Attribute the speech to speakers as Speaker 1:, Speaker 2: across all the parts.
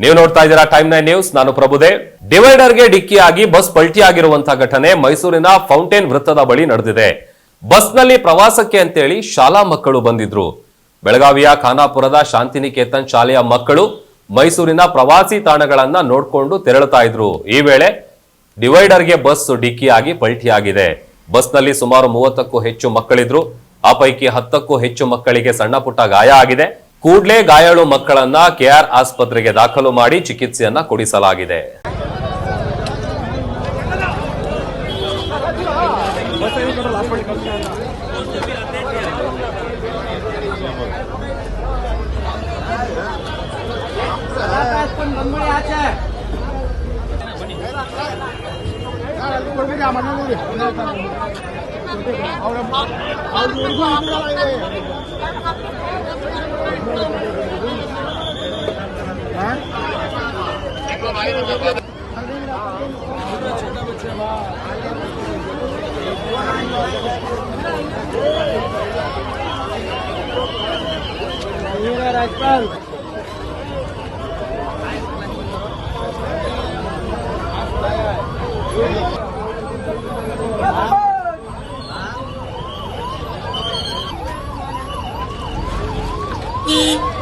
Speaker 1: ನೀವು ನೋಡ್ತಾ ಇದ್ದೀರಾ ಟೈಮ್ ನೈನ್ ನ್ಯೂಸ್ ನಾನು ಪ್ರಭುದೇವ್ ಡಿವೈಡರ್ಗೆ ಡಿಕ್ಕಿಯಾಗಿ ಬಸ್ ಪಲ್ಟಿಯಾಗಿರುವಂತಹ ಘಟನೆ ಮೈಸೂರಿನ ಫೌಂಟೇನ್ ವೃತ್ತದ ಬಳಿ ನಡೆದಿದೆ. ಬಸ್ನಲ್ಲಿ ಪ್ರವಾಸಕ್ಕೆ ಅಂತೇಳಿ ಶಾಲಾ ಮಕ್ಕಳು ಬಂದಿದ್ರು. ಬೆಳಗಾವಿಯ ಖಾನಾಪುರದ ಶಾಂತಿನಿಕೇತನ್ ಶಾಲೆಯ ಮಕ್ಕಳು ಮೈಸೂರಿನ ಪ್ರವಾಸಿ ತಾಣಗಳನ್ನ ನೋಡ್ಕೊಂಡು ತೆರಳುತ್ತಾ ಇದ್ರು. ಈ ವೇಳೆ ಡಿವೈಡರ್ಗೆ ಬಸ್ ಡಿಕ್ಕಿಯಾಗಿ ಪಲ್ಟಿಯಾಗಿದೆ. ಬಸ್ನಲ್ಲಿ ಸುಮಾರು ಮೂವತ್ತಕ್ಕೂ ಹೆಚ್ಚು ಮಕ್ಕಳಿದ್ರು. ಆ ಪೈಕಿ ಹತ್ತಕ್ಕೂ ಹೆಚ್ಚು ಮಕ್ಕಳಿಗೆ ಸಣ್ಣ ಪುಟ್ಟ ಗಾಯ ಆಗಿದೆ. ಕೂಡ್ಲೇ ಗಾಯಾಳು ಮಕ್ಕಳನ್ನ ಕೆಆರ್ ಆಸ್ಪತ್ರೆಗೆ ದಾಖಲು ಮಾಡಿ ಚಿಕಿತ್ಸೆಯನ್ನ ಕೊಡಿಸಲಾಗಿದೆ राजपाल Beep.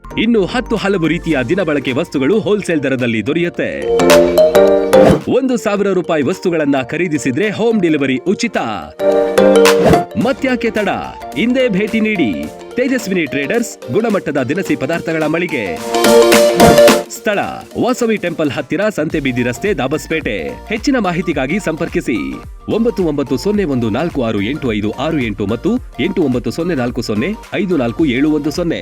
Speaker 2: ಇನ್ನು ಹತ್ತು ಹಲವು ರೀತಿಯ ದಿನಬಳಕೆ ವಸ್ತುಗಳು ಹೋಲ್ಸೇಲ್ ದರದಲ್ಲಿ ದೊರೆಯುತ್ತೆ. ಒಂದು ಸಾವಿರ ರೂಪಾಯಿ ವಸ್ತುಗಳನ್ನ ಖರೀದಿಸಿದ್ರೆ ಹೋಮ್ ಡೆಲಿವರಿ ಉಚಿತ. ಮತ್ಯಾಕೆ ತಡ? ಹಿಂದೆ ಭೇಟಿ ನೀಡಿ ತೇಜಸ್ವಿನಿ ಟ್ರೇಡರ್ಸ್ ಗುಣಮಟ್ಟದ ದಿನಸಿ ಪದಾರ್ಥಗಳ ಮಳಿಗೆ. ಸ್ಥಳ. ವಾಸವಿ ಟೆಂಪಲ್ ಹತ್ತಿರ ಸಂತೆಬೀದಿ ರಸ್ತೆ ದಾಬಸ್ಪೇಟೆ. ಹೆಚ್ಚಿನ ಮಾಹಿತಿಗಾಗಿ ಸಂಪರ್ಕಿಸಿ. ಒಂಬತ್ತು ಒಂಬತ್ತು ಸೊನ್ನೆ ಒಂದು ನಾಲ್ಕು ಆರು ಎಂಟು ಐದು ಆರು ಎಂಟು ಮತ್ತು ಎಂಟು ಒಂಬತ್ತು ಸೊನ್ನೆ ನಾಲ್ಕು ಸೊನ್ನೆ ಐದು ನಾಲ್ಕು ಏಳು ಒಂದು ಸೊನ್ನೆ.